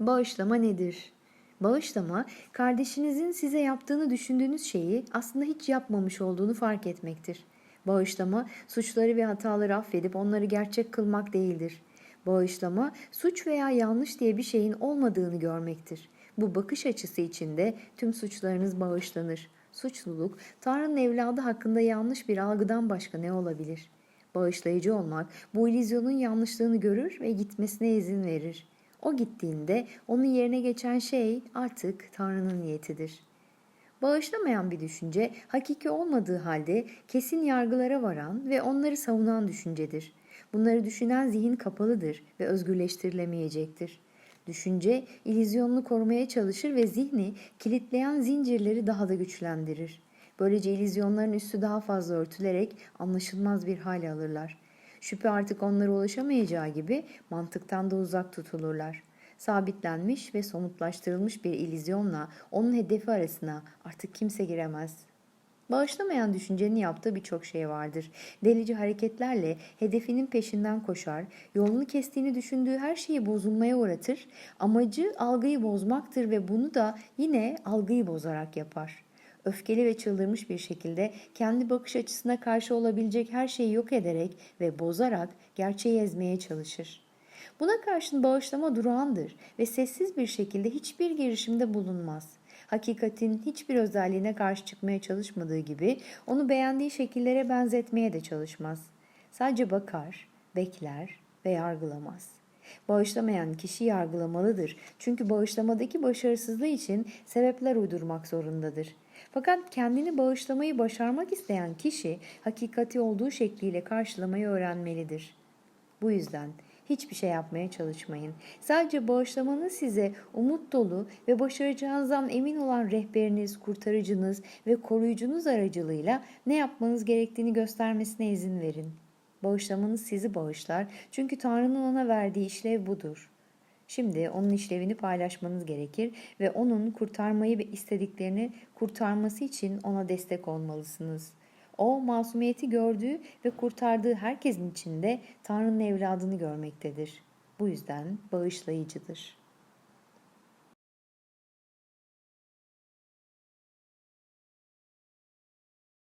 Bağışlama nedir? Bağışlama, kardeşinizin size yaptığını düşündüğünüz şeyi aslında hiç yapmamış olduğunu fark etmektir. Bağışlama, suçları ve hataları affedip onları gerçek kılmak değildir. Bağışlama, suç veya yanlış diye bir şeyin olmadığını görmektir. Bu bakış açısı içinde tüm suçlarınız bağışlanır. Suçluluk, Tanrı'nın evladı hakkında yanlış bir algıdan başka ne olabilir? Bağışlayıcı olmak, bu illüzyonun yanlışlığını görür ve gitmesine izin verir. O gittiğinde onun yerine geçen şey artık Tanrı'nın niyetidir. Bağışlamayan bir düşünce hakiki olmadığı halde kesin yargılara varan ve onları savunan düşüncedir. Bunları düşünen zihin kapalıdır ve özgürleştirilemeyecektir. Düşünce illüzyonunu korumaya çalışır ve zihni kilitleyen zincirleri daha da güçlendirir. Böylece illüzyonların üstü daha fazla örtülerek anlaşılmaz bir hale alırlar. Şüphe artık onlara ulaşamayacağı gibi mantıktan da uzak tutulurlar. Sabitlenmiş ve somutlaştırılmış bir illüzyonla onun hedefi arasına artık kimse giremez. Bağışlamayan düşüncenin yaptığı birçok şey vardır. Delici hareketlerle hedefinin peşinden koşar, yolunu kestiğini düşündüğü her şeyi bozulmaya uğratır, amacı algıyı bozmaktır ve bunu da yine algıyı bozarak yapar. Öfkeli ve çıldırmış bir şekilde kendi bakış açısına karşı olabilecek her şeyi yok ederek ve bozarak gerçeği ezmeye çalışır. Buna karşın bağışlama durağandır ve sessiz bir şekilde hiçbir girişimde bulunmaz. Hakikatin hiçbir özelliğine karşı çıkmaya çalışmadığı gibi onu beğendiği şekillere benzetmeye de çalışmaz. Sadece bakar, bekler ve yargılamaz. Bağışlamayan kişi yargılamalıdır. Çünkü bağışlamadaki başarısızlığı için sebepler uydurmak zorundadır. Fakat kendini bağışlamayı başarmak isteyen kişi hakikati olduğu şekliyle karşılamayı öğrenmelidir. Bu yüzden hiçbir şey yapmaya çalışmayın. Sadece bağışlamanın size umut dolu ve başaracağınızdan emin olan rehberiniz, kurtarıcınız ve koruyucunuz aracılığıyla ne yapmanız gerektiğini göstermesine izin verin. Bağışlamanız sizi bağışlar çünkü Tanrı'nın ona verdiği işlev budur. Şimdi onun işlevini paylaşmanız gerekir ve onun kurtarmayı ve istediklerini kurtarması için ona destek olmalısınız. O masumiyeti gördüğü ve kurtardığı herkesin içinde Tanrı'nın evladını görmektedir. Bu yüzden bağışlayıcıdır.''